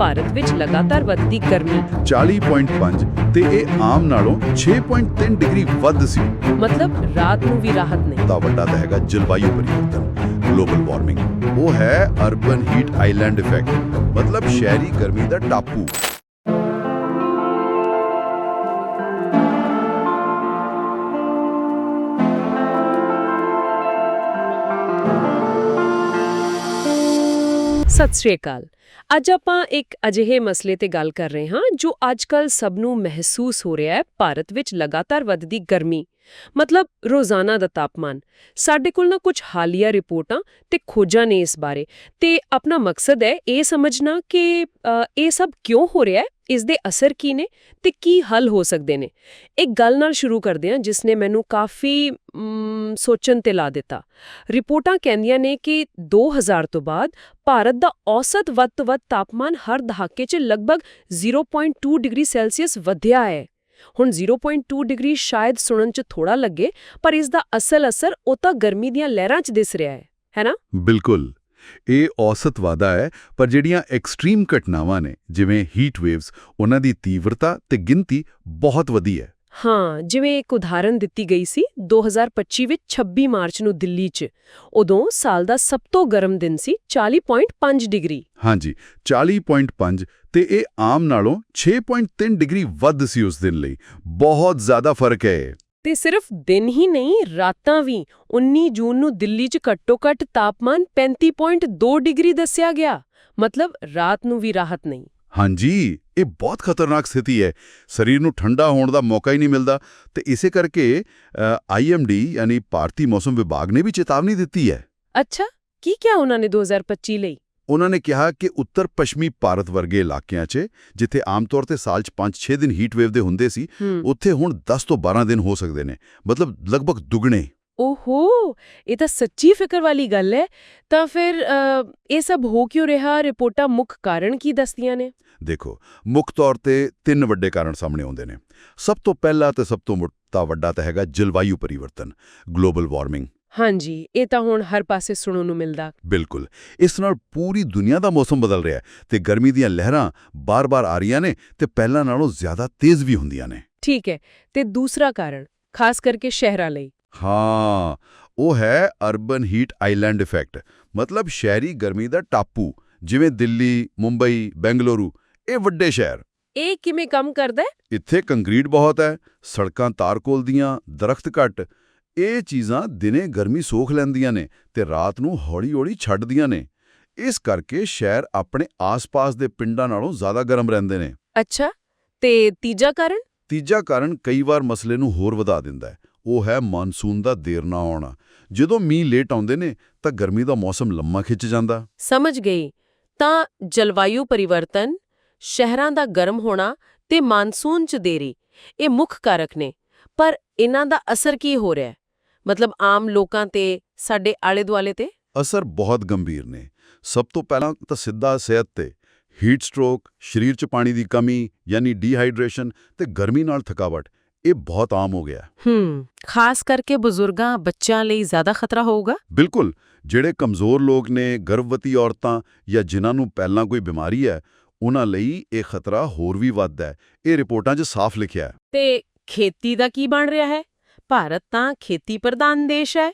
ਭਾਰਤ ਵਿੱਚ ਲਗਾਤਾਰ ਵੱਧਦੀ ਗਰਮੀ। 40.5 ਤੇ ਇਹ ਆਮ ਨਾਲੋਂ 6.3 ਡਿਗਰੀ ਵੱਧ ਸੀ। ਮਤਲਬ ਰਾਤ ਨੂੰ ਵੀ ਰਾਹਤ ਨਹੀਂ। ਦਾ ਵੱਡਾ ਤਾਂ ਹੈਗਾ ਜਲਵਾਯੂ ਪਰਿਵਰਤਨ ਗਲੋਬਲ ਵਾਰਮਿੰਗ ਉਹ ਹੈ ਅਰਬਨ ਹੀਟ ਆਈਲੈਂਡ ਇਫੈਕਟ ਮਤਲਬ ਸ਼ਹਿਰੀ ਗਰਮੀ ਦਾ ਟਾਪੂ। ਸਤਿ ਸ਼੍ਰੀ ਅਕਾਲ। ਅੱਜ ਆਪਾਂ ਇੱਕ ਅਜਿਹੇ ਮਸਲੇ ਤੇ ਗੱਲ ਕਰ ਰਹੇ ਹਾਂ ਜੋ ਅੱਜਕੱਲ ਸਭ ਨੂੰ ਮਹਿਸੂਸ ਹੋ ਰਿਹਾ ਹੈ, ਭਾਰਤ ਵਿੱਚ ਲਗਾਤਾਰ ਵੱਧਦੀ ਗਰਮੀ। ਮਤਲਬ ਰੋਜ਼ਾਨਾ ਦਾ ਤਾਪਮਾਨ। ਸਾਡੇ ਕੋਲ ਨਾ ਕੁਝ ਹਾਲੀਆ ਰਿਪੋਰਟਾਂ ਤੇ ਖੋਜਾਂ ਨੇ ਇਸ ਬਾਰੇ। ਤੇ ਆਪਣਾ ਮਕਸਦ ਹੈ ਇਹ ਸਮਝਣਾ ਕਿ ਇਹ ਸਭ ਕਿਉਂ ਹੋ ਰਿਹਾ ਹੈ? ਇਸ ਦੇ ਅਸਰ ਕੀ ਨੇ ਤੇ ਕੀ ਹੱਲ ਹੋ ਸਕਦੇ ਨੇ? ਇੱਕ ਗੱਲ ਨਾਲ ਸ਼ੁਰੂ ਕਰਦੇ ਹਾਂ ਜਿਸ ਨੇ ਮੈਨੂੰ ਕਾਫੀ ਸੋਚਣ ਤੇ ਲਾ ਦਿੱਤਾ। ਰਿਪੋਰਟਾਂ ਕਹਿੰਦੀਆਂ ਨੇ ਕਿ 2000 ਤੋਂ ਬਾਅਦ ਭਾਰਤ ਦਾ ਔਸਤ ਵੱਧ ਤੋਂ ਵੱਧ ਤਾਪਮਾਨ ਹਰ ਦਹਾਕੇ 'ਚ ਲਗਭਗ 0.2 ਡਿਗਰੀ ਸੈਲਸੀਅਸ ਵਧਿਆ ਹੈ। ਹੁਣ 0.2 ਡਿਗਰੀ ਸ਼ਾਇਦ ਸੁਣਨ 'ਚ ਥੋੜਾ ਲੱਗੇ, ਪਰ ਇਸ ਦਾ ਅਸਲ ਅਸਰ ਉਹ ਤਾਂ ਗਰਮੀ ਦੀਆਂ ਲਹਿਰਾਂ 'ਚ ਦਿਸ ਰਿਹਾ ਹੈ ਹੈਨਾ ਬਿਲਕੁਲ। ਇਹ ਔਸਤ ਵਾਧਾ ਹੈ, ਪਰ ਜਿਹੜੀਆਂ ਐਕਸਟ੍ਰੀਮ ਘਟਨਾਵਾਂ ਨੇ, ਜਿਵੇਂ ਹੀਟ ਵੇਵਸ ਉਹਨਾਂ ਦੀ ਤੀਵਰਤਾ ਤੇ ਗਿਣਤੀ ਬਹੁਤ ਵਧੀ ਹੈ। ਹਾਂ ਜਿਵੇਂ ਇੱਕ ਉਦਾਹਰਨ ਦਿੱਤੀ ਗਈ ਸੀ 2025 ਵਿੱਚ 26 ਮਾਰਚ ਨੂੰ ਦਿੱਲੀ 'ਚ ਉਦੋਂ ਸਾਲ ਦਾ ਸਭ ਤੋਂ ਗਰਮ ਦਿਨ ਸੀ 40.5 ਡਿਗਰੀ। ਹਾਂਜੀ 40.5 ਤੇ ਇਹ ਆਮ ਨਾਲੋਂ 6.3 ਡਿਗਰੀ ਵੱਧ ਸੀ ਉਸ ਦਿਨ ਲਈ। ਬਹੁਤ ਜ਼ਿਆਦਾ ਫ਼ਰਕ ਹੈ। ਤੇ ਸਿਰਫ ਦਿਨ ਹੀ ਨਹੀਂ ਰਾਤਾਂ ਵੀ 19 ਜੂਨ ਨੂੰ ਦਿੱਲੀ 'ਚ ਘੱਟੋ-ਘੱਟ ਤਾਪਮਾਨ 35.2 ਡਿਗਰੀ ਦੱਸਿਆ ਗਿਆ। ਮਤਲਬ ਰਾਤ ਨੂੰ ਵੀ ਰਾਹਤ ਨਹੀਂ। ਹਾਂਜੀ ਇਹ ਬਹੁਤ ਖਤਰਨਾਕ ਸਥਿਤੀ ਹੈ। ਸਰੀਰ ਨੂੰ ਠੰਡਾ ਹੋਣ ਦਾ ਮੌਕਾ ਹੀ ਨਹੀਂ ਮਿਲਦਾ ਤੇ ਇਸੇ ਕਰਕੇ ਆਈਐਮਡੀ ਯਾਨੀ ਭਾਰਤੀ ਮੌਸਮ ਵਿਭਾਗ ਨੇ ਵੀ ਚੇਤਾਵਨੀ ਦਿੱਤੀ ਹੈ। ਅੱਛਾ ਕੀ ਕਿਹਾ ਉਹਨਾਂ ਨੇ 2025 ਲਈ? ਉਹਨਾਂ ਨੇ ਕਿਹਾ ਕਿ ਉੱਤਰ ਪੱਛਮੀ ਭਾਰਤ ਵਰਗੇ ਇਲਾਕਿਆਂ 'ਚ ਜਿੱਥੇ ਆਮ ਤੌਰ ਤੇ ਸਾਲ 'ਚ 5-6 ਦਿਨ ਹੀਟ ਵੇਵ ਦੇ ਹੁੰਦੇ ਸੀ ਉੱਥੇ ਹੁਣ 10 ਤੋਂ 12 ਦਿਨ ਹੋ ਸਕਦੇ ਨੇ। ਮਤਲਬ ਲਗਭਗ ਦੁੱਗਣੇ। ਓਹੋ ਇਹ ਤਾਂ ਸੱਚੀ ਫਿਕਰ ਵਾਲੀ ਗੱਲ ਹੈ ਤਾਂ ਫਿਰ ਇਹ ਸਭ ਹੋ ਕਿਉਂ ਰਿਹਾ? ਰਿਪੋਰਟਾਂ ਮੁੱਖ ਕਾਰਨ ਕੀ ਦੱਸਦੀਆਂ ਨੇ? ਦੇਖੋ ਮੁੱਖ ਤੌਰ ਤੇ ਤਿੰਨ ਵੱਡੇ ਕਾਰਨ ਸਾਹਮਣੇ ਆਉਂਦੇ ਨੇ। ਸਭ ਤੋਂ ਪਹਿਲਾ ਤੇ ਸਭ ਤੋਂ ਮੋਟਾ ਵੱਡਾ ਤਾਂ ਹੈਗਾ ਜਲਵਾਯੂ ਪਰਿਵਰਤਨ ਗਲੋਬਲ ਵਾਰਮਿੰਗ ਹਾਂਜੀ ਇਹ ਤਾਂ ਹੁਣ ਹਰ ਪਾਸੇ ਸੁਣਨ ਨੂੰ ਮਿਲਦਾ। ਬਿਲਕੁਲ। ਇਸ ਨਾਲ ਪੂਰੀ ਦੁਨੀਆ ਦਾ ਮੌਸਮ ਬਦਲ ਰਿਹਾ ਤੇ ਗਰਮੀ ਦੀਆਂ ਲਹਿਰਾਂ ਬਾਰ-ਬਾਰ ਆ ਰਹੀਆਂ ਨੇ ਤੇ ਪਹਿਲਾਂ ਨਾਲੋਂ ਜ਼ਿਆਦਾ ਤੇਜ਼ ਵੀ ਹੁੰਦੀਆਂ ਨੇ। ਠੀਕ ਹੈ ਤੇ ਦੂਸਰਾ ਕਾਰਨ ਖਾਸ ਕਰਕੇ ਸ਼ਹਿਰਾਂ ਲਈ। ਹਾਂ ਉਹ ਹੈ ਅਰਬਨ ਹੀਟ ਆਈਲੈਂਡ ਇਫੈਕਟ। ਮਤਲਬ ਸ਼ਹਿਰੀ ਗਰਮੀ ਦਾ ਟਾਪੂ ਜਿਵੇਂ ਦਿੱਲੀ ਮੁੰਬਈ ਬੈਂਗਲੁਰੂ ਇਹ ਵੱਡੇ ਸ਼ਹਿਰ। ਇਹ ਕਿਵੇਂ ਕੰਮ ਕਰਦਾ ਹੈ? ਇੱਥੇ ਕੰਕਰੀਟ ਬਹੁਤ ਹੈ ਸੜਕਾਂ ਤਾਰਕੋਲ ਦੀਆਂ ਦਰਖਤ ਘੱਟ। ਇਹ ਚੀਜ਼ਾਂ ਦਿਨੇ ਗਰਮੀ ਸੋਖ ਲੈਂਦੀਆਂ ਨੇ ਤੇ ਰਾਤ ਨੂੰ ਹੌਲੀ-ਹੌਲੀ ਛੱਡਦੀਆਂ ਨੇ। ਇਸ ਕਰਕੇ ਸ਼ਹਿਰ ਆਪਣੇ ਆਸ-ਪਾਸ ਦੇ ਪਿੰਡਾਂ ਨਾਲੋਂ ਜ਼ਿਆਦਾ ਗਰਮ ਰਹਿੰਦੇ ਨੇ। ਅੱਛਾ ਤੇ ਤੀਜਾ ਕਾਰਨ? ਤੀਜਾ ਕਾਰਨ ਕਈ ਵਾਰ ਮਸਲੇ ਨੂੰ ਹੋਰ ਵਧਾ ਦਿੰਦਾ ਹੈ। ਉਹ ਹੈ ਮਾਨਸੂਨ ਦਾ ਦੇਰ ਨਾ ਆਉਣਾ। ਜਦੋਂ ਮੀਂਹ ਲੇਟ ਆਉਂਦੇ ਨੇ ਤਾਂ ਗਰਮੀ ਦਾ ਮੌਸਮ ਲੰਮਾ ਖਿੱਚ ਜਾਂਦਾ। ਸਮਝ ਗਈ। ਤਾਂ ਜਲਵਾਯੂ ਪਰਿਵਰਤਨ ਸ਼ਹਿਰਾਂ ਦਾ ਗਰਮ ਹੋਣਾ ਤੇ ਮਾਨਸੂਨ ਚ ਦੇਰੀ ਇਹ ਮੁੱਖ ਕਾਰਕ ਨੇ। ਪਰ ਇਹਨਾਂ ਦਾ ਅਸਰ ਕੀ ਹੋ ਰਿਹਾ ਮਤਲਬ ਆਮ ਲੋਕਾਂ ਤੇ ਸਾਡੇ ਆਲੇ ਦੁਆਲੇ ਤੇ? ਅਸਰ ਬਹੁਤ ਗੰਭੀਰ ਨੇ। ਸਭ ਤੋਂ ਪਹਿਲਾਂ ਤਾਂ ਸਿੱਧਾ ਸਿਹਤ ਤੇ ਹੀਟ ਸਟ੍ਰੋਕ ਸਰੀਰ 'ਚ ਪਾਣੀ ਦੀ ਕਮੀ ਯਾਨੀ ਡੀਹਾਈਡਰੇਸ਼ਨ ਤੇ ਗਰਮੀ ਨਾਲ ਥਕਾਵਟ। ਇਹ ਬਹੁਤ ਆਮ ਹੋ ਗਿਆ। ਹੂੰ ਖਾਸ ਕਰਕੇ ਬਜ਼ੁਰਗਾਂ ਬੱਚਿਆਂ ਲਈ ਜ਼ਿਆਦਾ ਖਤਰਾ ਹੋਊਗਾ? ਬਿਲਕੁਲ ਜਿਹੜੇ ਕਮਜ਼ੋਰ ਲੋਕ ਨੇ ਗਰਭਵਤੀ ਔਰਤਾਂ ਜਾਂ ਜਿਨ੍ਹਾਂ ਨੂੰ ਪਹਿਲਾਂ ਕੋਈ ਬਿਮਾਰੀ ਹੈ ਉਹਨਾਂ ਲਈ ਇਹ ਖਤਰਾ ਹੋਰ ਵੀ ਵੱਧ ਹੈ। ਇਹ ਰਿਪੋਰਟਾਂ 'ਚ ਸਾਫ਼ ਲਿਖਿਆ ਹੈ। ਤੇ ਖੇਤੀ ਦਾ ਕੀ ਬਣ ਰਿਹਾ ਹੈ? ਭਾਰਤ ਤਾਂ ਖੇਤੀ ਪ੍ਰਧਾਨ ਦੇਸ਼ ਹੈ।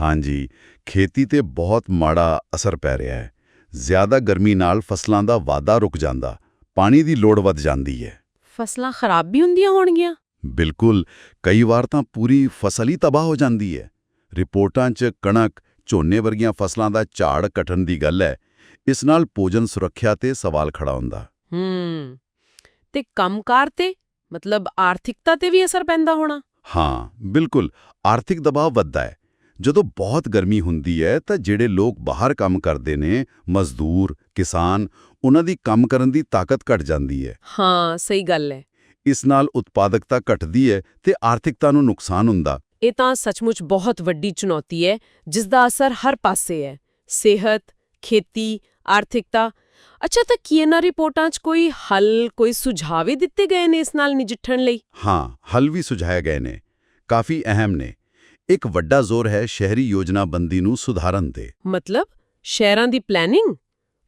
ਹਾਂਜੀ ਖੇਤੀ ਤੇ ਬਹੁਤ ਮਾੜਾ ਅਸਰ ਪੈ ਰਿਹਾ ਹੈ। ਜ਼ਿਆਦਾ ਗਰਮੀ ਨਾਲ ਫਸਲਾਂ ਦਾ ਵਾਧਾ ਰੁਕ ਜਾਂਦਾ ਪਾਣੀ ਦੀ ਲੋੜ ਵੱਧ ਜਾਂਦੀ ਹੈ। ਫਸਲਾਂ ਖਰਾਬ ਵੀ ਹੁੰਦੀਆਂ ਹੋਣਗੀਆਂ? ਬਿਲਕੁਲ ਕਈ ਵਾਰ ਤਾਂ ਪੂਰੀ ਫਸਲ ਹੀ ਤਬਾਹ ਹੋ ਜਾਂਦੀ ਹੈ। ਰਿਪੋਰਟਾਂ 'ਚ ਕਣਕ ਝੋਨੇ ਵਰਗੀਆਂ ਫਸਲਾਂ ਦਾ ਝਾੜ ਘਟਣ ਦੀ ਗੱਲ ਹੈ। ਇਸ ਨਾਲ ਭੋਜਨ ਸੁਰੱਖਿਆ ਤੇ ਸਵਾਲ ਖੜਾ ਹੁੰਦਾ। ਹੂੰ ਤੇ ਕੰਮਕਾਰ ਤੇ ਮਤਲਬ ਆਰਥਿਕਤਾ ਤੇ ਵੀ ਅਸਰ ਪੈਂਦਾ ਹੋਣਾ। ਹਾਂ ਬਿਲਕੁਲ ਆਰਥਿਕ ਦਬਾਅ ਵੱਧਦਾ ਹੈ। ਜਦੋਂ ਬਹੁਤ ਗਰਮੀ ਹੁੰਦੀ ਹੈ ਤਾਂ ਜਿਹੜੇ ਲੋਕ ਬਾਹਰ ਕੰਮ ਕਰਦੇ ਨੇ ਮਜ਼ਦੂਰ ਕਿਸਾਨ ਉਹਨਾਂ ਦੀ ਕੰਮ ਕਰਨ ਦੀ ਤਾਕਤ ਘਟ ਜਾਂਦੀ ਹੈ। ਹਾਂ ਸਹੀ ਗੱਲ ਹੈ। ਇਸ ਨਾਲ ਉਤਪਾਦਕਤਾ ਘਟਦੀ ਹੈ ਤੇ ਆਰਥਿਕਤਾ ਨੂੰ ਨੁਕਸਾਨ ਹੁੰਦਾ। ਇਹ ਤਾਂ ਸੱਚਮੁੱਚ ਬਹੁਤ ਵੱਡੀ ਚੁਣੌਤੀ ਹੈ ਜਿਸ ਦਾ ਅਸਰ ਹਰ ਪਾਸੇ ਹੈ। ਸਿਹਤ ਖੇਤੀ ਆਰਥਿਕਤਾ। ਅੱਛਾ ਤਾਂ ਕੀ ਇਹਨਾਂ ਰਿਪੋਰਟਾਂ 'ਚ ਕੋਈ ਹੱਲ ਕੋਈ ਸੁਝਾਅ ਵੀ ਦਿੱਤੇ ਗਏ ਨੇ ਇਸ ਨਾਲ ਨਜਿੱਠਣ ਲਈ? ਹਾਂ ਹੱਲ ਵੀ ਸੁਝਾਏ ਗਏ ਨੇ। ਕਾਫੀ ਅਹਿਮ ਨੇ। ਇੱਕ ਵੱਡਾ ਜ਼ੋਰ ਹੈ ਸ਼ਹਿਰੀ ਯੋਜਨਾਬੰਦੀ ਨੂੰ ਸੁਧਾਰਨ ਤੇ। ਮਤਲਬ ਸ਼ਹਿਰਾਂ ਦੀ ਪਲੈਨਿੰਗ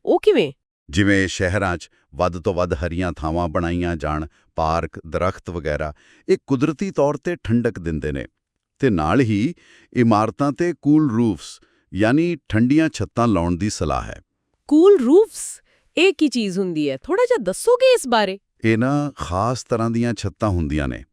ਉਹ ਕਿਵੇਂ? ਜਿਵੇਂ ਸ਼ਹਿਰਾਂ 'ਚ ਵੱਧ ਤੋਂ ਵੱਧ ਹਰੀਆਂ ਥਾਵਾਂ ਬਣਾਈਆਂ ਜਾਣ ਪਾਰਕ ਦਰਖਤ ਵਗੈਰਾ ਇਹ ਕੁਦਰਤੀ ਤੌਰ ਤੇ ਠੰਡਕ ਦਿੰਦੇ ਨੇ। ਤੇ ਨਾਲ ਹੀ ਇਮਾਰਤਾਂ ਤੇ ਕੂਲ ਰੂਫਸ ਯਾਨੀ ਠੰਡੀਆਂ ਛੱਤਾਂ ਲਾਉਣ ਦੀ ਸਲਾਹ ਹੈ। Cool roofs? ਇਹ ਕੀ ਚੀਜ਼ ਹੁੰਦੀ ਹੈ? ਥੋੜਾ ਜਿਹਾ ਦੱਸੋਗੇ ਇਸ ਬਾਰੇ? ਇਹ ਨਾ ਖਾਸ ਤਰ੍ਹਾਂ ਦੀਆਂ ਛੱਤਾਂ ਹੁੰਦੀਆਂ ਨੇ।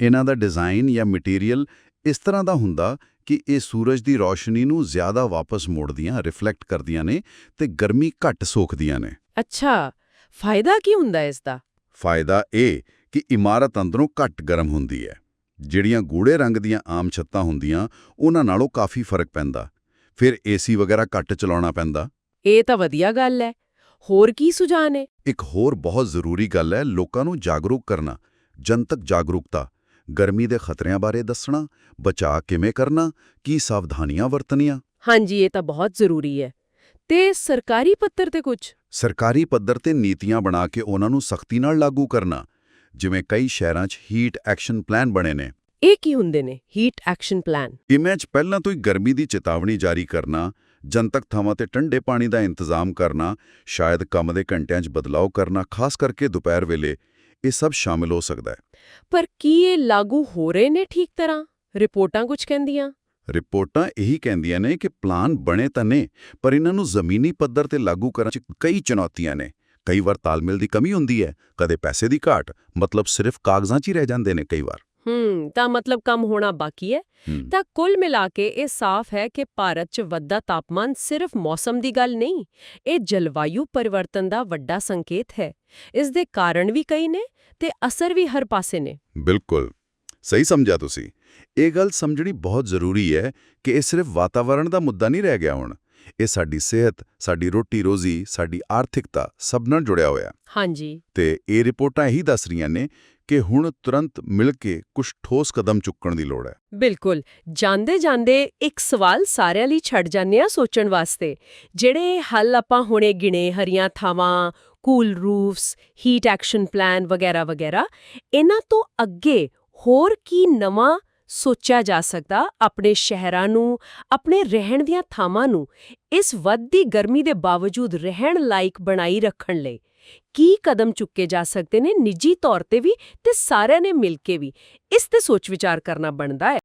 ਇਹਨਾਂ ਦਾ ਡਿਜ਼ਾਈਨ ਜਾਂ ਮਟੀਰੀਅਲ ਇਸ ਤਰ੍ਹਾਂ ਦਾ ਹੁੰਦਾ ਕਿ ਇਹ ਸੂਰਜ ਦੀ ਰੌਸ਼ਨੀ ਨੂੰ ਜ਼ਿਆਦਾ ਵਾਪਸ ਮੋੜਦੀਆਂ ਰਿਫਲੈਕਟ ਕਰਦੀਆਂ ਨੇ ਤੇ ਗਰਮੀ ਘੱਟ ਸੋਖਦੀਆਂ ਨੇ। ਅੱਛਾ ਫਾਇਦਾ ਕੀ ਹੁੰਦਾ ਇਸ ਦਾ? ਫਾਇਦਾ ਇਹ ਕਿ ਇਮਾਰਤ ਅੰਦਰੋਂ ਘੱਟ ਗਰਮ ਹੁੰਦੀ ਹੈ। ਜਿਹੜੀਆਂ ਗੂੜੇ ਰੰਗ ਦੀਆਂ ਆਮ ਛੱਤਾਂ ਹੁੰਦੀਆਂ ਉਹਨਾਂ ਨਾਲੋਂ ਕਾਫੀ ਫ਼ਰਕ ਪੈਂਦਾ। ਫਿਰ ਏਸੀ ਵਗੈਰਾ ਘੱਟ ਚਲਾਉਣਾ ਪੈਂਦਾ। ਇਹ ਤਾਂ ਵਧੀਆ ਗੱਲ ਹੈ। ਹੋਰ ਕੀ ਸੁਝਾਅ ਨੇ? ਇੱਕ ਹੋਰ ਬਹੁਤ ਜ਼ਰੂਰੀ ਗੱਲ ਹੈ ਲੋਕਾਂ ਨੂੰ ਜਾਗਰੂਕ ਕਰਨਾ ਜਨਤਕ ਜਾਗਰੂਕਤਾ। ਗਰਮੀ ਦੇ ਖਤਰਿਆਂ ਬਾਰੇ ਦੱਸਣਾ ਬਚਾਅ ਕਿਵੇਂ ਕਰਨਾ ਕੀ ਸਾਵਧਾਨੀਆਂ ਵਰਤਣੀਆਂ। ਹਾਂਜੀ ਇਹ ਤਾਂ ਬਹੁਤ ਜ਼ਰੂਰੀ ਹੈ। ਤੇ ਸਰਕਾਰੀ ਪੱਤਰ ਤੇ ਕੁਝ ਸਰਕਾਰੀ ਪੱਧਰ ਤੇ ਨੀਤੀਆਂ ਬਣਾ ਕੇ ਉਹਨਾਂ ਨੂੰ ਸਖਤੀ ਨਾਲ ਲਾਗੂ ਕਰਨਾ ਜਿਵੇਂ ਕਈ ਸ਼ਹਿਰਾਂ 'ਚ ਹੀਟ ਐਕਸ਼ਨ ਪਲਾਨ ਬਣੇ ਨੇ। ਇਹ ਕੀ ਹੁੰਦੇ ਨੇ ਹੀਟ ਐਕਸ਼ਨ ਪਲਾਨ 'ਚ ਪਹਿਲਾਂ ਤੋਂ ਹੀ ਗਰਮੀ ਦੀ ਚੇਤਾਵਨੀ ਜਾਰੀ ਕਰਨਾ ਜਨਤਕ ਥਾਵਾਂ ਤੇ ਠੰਡੇ ਪਾਣੀ ਦਾ ਇੰਤਜ਼ਾਮ ਕਰਨਾ ਸ਼ਾਇਦ ਕੰਮ ਦੇ ਘੰਟਿਆਂ 'ਚ ਬਦਲਾਅ ਕਰਨਾ ਖਾਸ ਕਰਕੇ ਦੁਪਹਿਰ ਵੇਲੇ ਇਹ ਸਭ ਸ਼ਾਮਿਲ ਹੋ ਸਕਦਾ ਹੈ। ਪਰ ਕੀ ਇਹ ਲਾਗੂ ਹੋ ਰਹੇ ਨੇ ਠੀਕ ਤਰ੍ਹਾਂ? ਰਿਪੋਰਟਾਂ ਕੁਝ ਕਹਿੰਦੀਆਂ। ਰਿਪੋਰਟਾਂ ਇਹੀ ਕਹਿੰਦੀਆਂ ਨੇ ਕਿ ਪਲਾਨ ਬਣੇ ਤਾਂ ਨੇ ਪਰ ਇਹਨਾਂ ਨੂੰ ਜ਼ਮੀਨੀ ਪੱਧਰ ਤੇ ਲਾਗੂ ਕਰਨ 'ਚ ਕਈ ਚੁਣੌਤੀਆਂ ਨੇ। ਕਈ ਵਾਰ ਤਾਲਮੇਲ ਦੀ ਕਮੀ ਹੁੰਦੀ ਹੈ ਕਦੇ ਪੈਸੇ ਦੀ ਘਾਟ ਮਤਲਬ ਸਿਰਫ ਕਾਗਜ਼ਾਂ 'ਚ ਹੀ ਰਹਿ ਜਾਂਦੇ ਨੇ ਕਈ ਵਾਰ। ਹੂੰ ਤਾਂ ਮਤਲਬ ਕੰਮ ਹੋਣਾ ਬਾਕੀ ਹੈ। ਤਾਂ ਕੁੱਲ ਮਿਲਾ ਕੇ ਇਹ ਸਾਫ਼ ਹੈ ਕਿ ਭਾਰਤ 'ਚ ਵੱਧਦਾ ਤਾਪਮਾਨ ਸਿਰਫ ਮੌਸਮ ਦੀ ਗੱਲ ਨਹੀਂ ਇਹ ਜਲਵਾਯੂ ਪਰਿਵਰਤਨ ਦਾ ਵੱਡਾ ਸੰਕੇਤ ਹੈ। ਇਸ ਦੇ ਕਾਰਨ ਵੀ ਕਈ ਨੇ ਤੇ ਅਸਰ ਵੀ ਹਰ ਪਾਸੇ ਨੇ। ਬਿਲਕੁਲ। ਸਹੀ ਸਮਝਿਆ ਤੁਸੀਂ। ਇਹ ਗੱਲ ਸਮਝਣੀ ਬਹੁਤ ਜ਼ਰੂਰੀ ਹੈ ਕਿ ਇਹ ਸਿਰਫ ਵਾਤਾਵਰਣ ਦਾ ਮੁੱਦਾ ਨਹੀਂ ਰਹਿ ਗਿਆ ਹੁਣ। ਇਹ ਸਾਡੀ ਸਿਹਤ ਸਾਡੀ ਰੋਟੀ ਰੋਜ਼ੀ ਸਾਡੀ ਆਰਥਿਕਤਾ ਸਭ ਨਾਲ ਜੁੜਿਆ ਹੋਇਆ। ਹਾਂਜੀ। ਤੇ ਇਹ ਰਿਪੋਰਟਾਂ ਇਹੀ ਦੱਸ ਰਹੀਆਂ ਨੇ ਕਿ ਹੁਣ ਤੁਰੰਤ ਮਿਲ ਕੇ ਕੁਝ ਠੋਸ ਕਦਮ ਚੁੱਕਣ ਦੀ ਲੋੜ ਹੈ। ਬਿਲਕੁਲ। ਜਾਂਦੇ ਜਾਂਦੇ ਇੱਕ ਸਵਾਲ ਸਾਰਿਆਂ ਲਈ ਛੱਡ ਜਾਂਦੇ ਆ ਸੋਚਣ ਵਾਸਤੇ। ਜਿਹੜੇ ਹੱਲ ਆਪਾਂ ਹੁਣੇ ਗਿਣੇ ਹਰੀਆਂ ਥਾਵਾਂ cool roofs heat action plan ਵਗੈਰਾ ਵਗੈਰਾ ਇਹਨਾਂ ਤੋਂ ਅੱਗੇ ਹੋਰ ਕੀ ਨਵਾਂ ਸੋਚਿਆ ਜਾ ਸਕਦਾ ਆਪਣੇ ਸ਼ਹਿਰਾਂ ਨੂੰ, ਆਪਣੇ ਰਹਿਣ ਦੀਆਂ ਥਾਵਾਂ ਨੂੰ, ਇਸ ਵੱਧਦੀ ਗਰਮੀ ਦੇ ਬਾਵਜੂਦ ਰਹਿਣ ਲਾਇਕ ਬਣਾਈ ਰੱਖਣ ਲਈ। ਕੀ ਕਦਮ ਚੁੱਕੇ ਜਾ ਸਕਦੇ ਨੇ ਨਿੱਜੀ ਤੌਰ ਤੇ ਵੀ ਤੇ ਸਾਰਿਆਂ ਨੇ ਮਿਲ ਕੇ ਵੀ? ਇਸ ਤੇ ਸੋਚ ਵਿਚਾਰ ਕਰਨਾ ਬਣਦਾ ਹੈ।